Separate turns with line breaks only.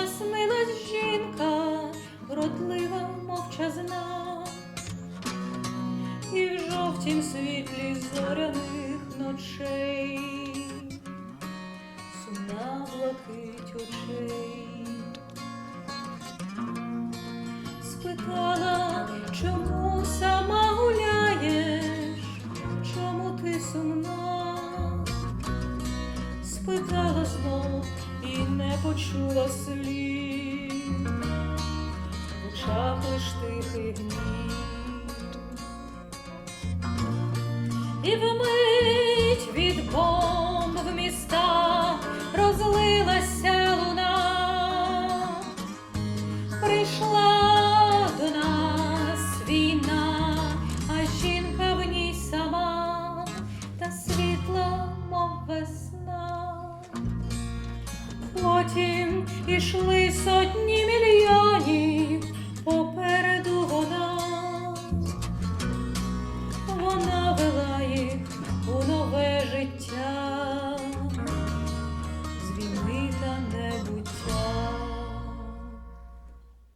наснилась жінка, вродлива, мовчазна, і в жовтім світлі зоряних ночей, сумна блакить очей, спитала, чому сама гуляєш, чому ти сумна? Спитала, почула слів, очах лиш тихий гнів. І вмить від бомб в містах розлилася луна. Прийшла пройшли сотні мільйонів попереду вона. вона.